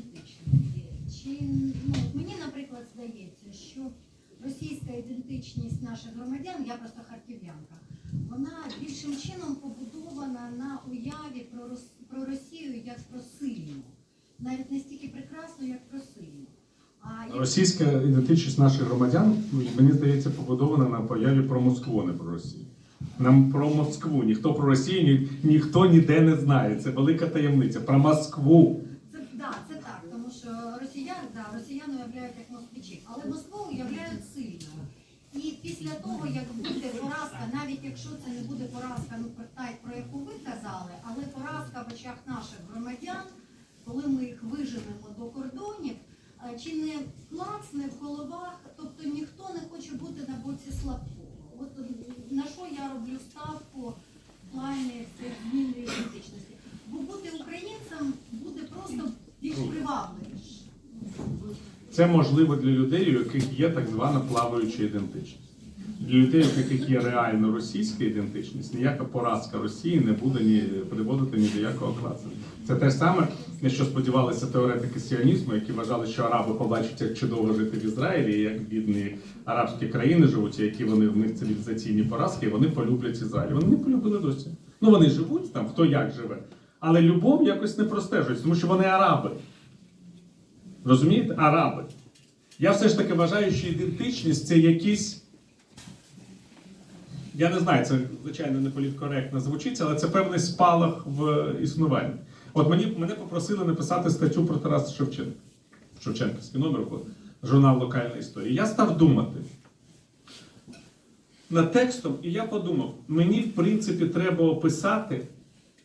ідентичності. Чи ну, мені, наприклад, здається, що російська ідентичність наших громадян, я просто харків'янка, вона більшим чином побудована на уяві про, Рос- про Росію як про сильну. Навіть не стільки прекрасну, як про сильну. А Російська ідентичність наших громадян, мені здається, побудована на появі про Москву, а не про Росію. Нам про Москву. Ніхто про Росію ні, ніхто ніде не знає. Це велика таємниця. Про Москву. Це да, це так, тому що росіян, да, росіян уявляють як москвичів, але Москву уявляють сильною. І після того, як буде поразка, навіть якщо це не буде поразка, ну про яку ви казали, але поразка в очах наших громадян, коли ми їх виженемо до кордонів, е, чи не клацне в головах, тобто ніхто не хоче бути на боці слабкого. От е, на що я роблю ставку в плані зміни ідентичності? Бо бути українцем буде просто більш привабливіше. Це можливо для людей, у яких є так звана плаваюча ідентичність. Для людей, у яких є реально російська ідентичність, ніяка поразка Росії не буде ні приводити ні до якого класу. Це те саме, на що сподівалися теоретики сіонізму, які вважали, що араби побачать, як чудово жити в Ізраїлі, і як бідні арабські країни живуть, і які вони в них цивілізаційні поразки, і вони полюблять Ізраїль. Вони не полюбили досі. Ну вони живуть там, хто як живе. Але любов якось не простежується, тому що вони араби. Розумієте? Араби. Я все ж таки вважаю, що ідентичність це якісь. Я не знаю, це звичайно не політкоректно звучить, але це певний спалах в існуванні. От мені мене попросили написати статтю про Тараса Шевченка. Шевченківський номер журнал Локальна історія. Я став думати над текстом, і я подумав: мені, в принципі, треба описати,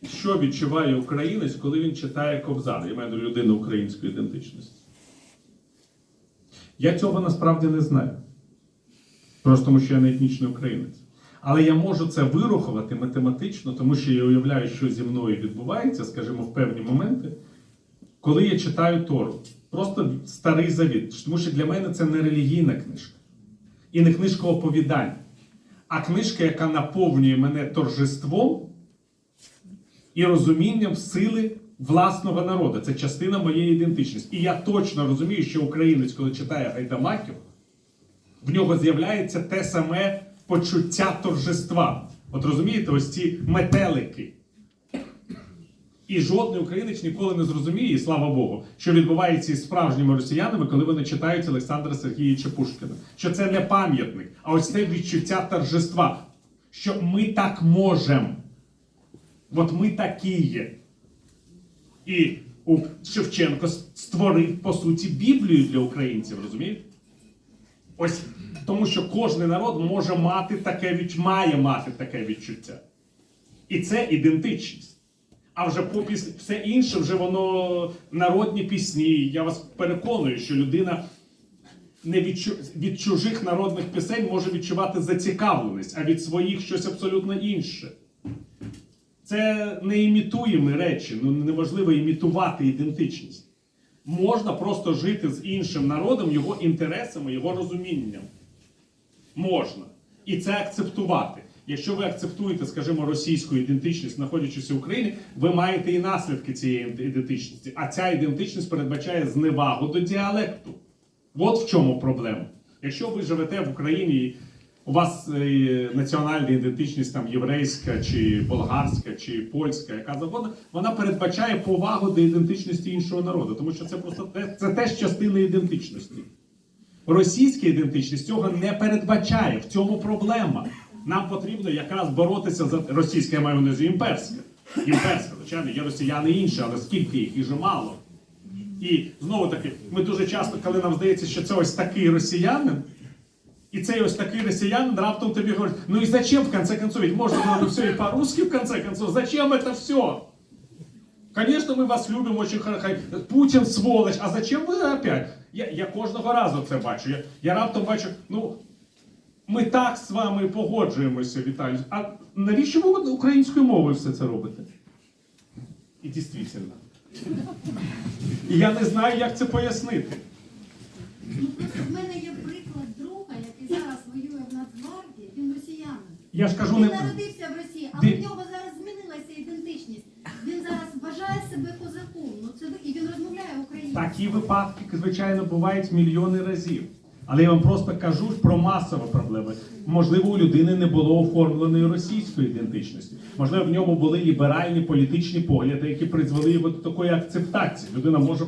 що відчуває українець, коли він читає Кобзар. Я маю до людини української ідентичності. Я цього насправді не знаю. Просто тому, що я не етнічний українець. Але я можу це вирахувати математично, тому що я уявляю, що зі мною відбувається, скажімо, в певні моменти, коли я читаю Тору. Просто старий завіт. Тому що для мене це не релігійна книжка. І не книжка оповідань, а книжка, яка наповнює мене торжеством і розумінням сили власного народу. Це частина моєї ідентичності. І я точно розумію, що українець, коли читає Гайдамаків, в нього з'являється те саме почуття торжества. От розумієте, ось ці метелики. І жодний українець ніколи не зрозуміє, і слава Богу, що відбувається із справжніми росіянами, коли вони читають Олександра Сергійовича Пушкіна. Що це не пам'ятник, а ось це відчуття торжества. Що ми так можемо. От ми такі є. І Шевченко створив, по суті, Біблію для українців, розумієте? Ось тому, що кожен народ може мати таке відч... має мати таке відчуття. І це ідентичність. А вже по після все інше, вже воно народні пісні. Я вас переконую, що людина не від, чу- від чужих народних пісень може відчувати зацікавленість, а від своїх щось абсолютно інше. Це не імітуємі речі, ну неможливо імітувати ідентичність. Можна просто жити з іншим народом, його інтересами, його розумінням. Можна. І це акцептувати. Якщо ви акцептуєте, скажімо, російську ідентичність, знаходячись в Україні, ви маєте і наслідки цієї ідентичності. А ця ідентичність передбачає зневагу до діалекту. От в чому проблема. Якщо ви живете в Україні, у вас е, національна ідентичність там єврейська, чи болгарська, чи польська, яка завгодно, вона передбачає повагу до ідентичності іншого народу, тому що це просто те- це теж частина ідентичності. Російська ідентичність цього не передбачає. В цьому проблема. Нам потрібно якраз боротися за російська, я маю на імперська. Імперська, звичайно, є росіяни інші, але скільки їх? Їх же мало. І знову таки, ми дуже часто, коли нам здається, що це ось такий росіянин, і цей ось такий росіянин раптом тобі говорить, ну і зачем в конце концов, ведь можно было бы все и по-русски в конце концов, зачем это все? Конечно, мы вас любим очень хорошо. Путін сволоч, а зачем ви опять? Я, я кожного разу це бачу. Я, я раптом бачу, ну, ми так з вами погоджуємося, Віталій. А навіщо ви українською мовою все це робите? І дійсно. І я не знаю, як це пояснити. Я ж кажу, Він не. народився в Росії, але Ти- в нього зараз змінилася ідентичність. Він зараз вважає себе козаком. Ну це ви- і він розмовляє українською. Такі випадки, звичайно, бувають мільйони разів. Але я вам просто кажу про масові проблеми. Можливо, у людини не було оформленої російської ідентичності. Можливо, в ньому були ліберальні політичні погляди, які призвели його до такої акцептації. Людина може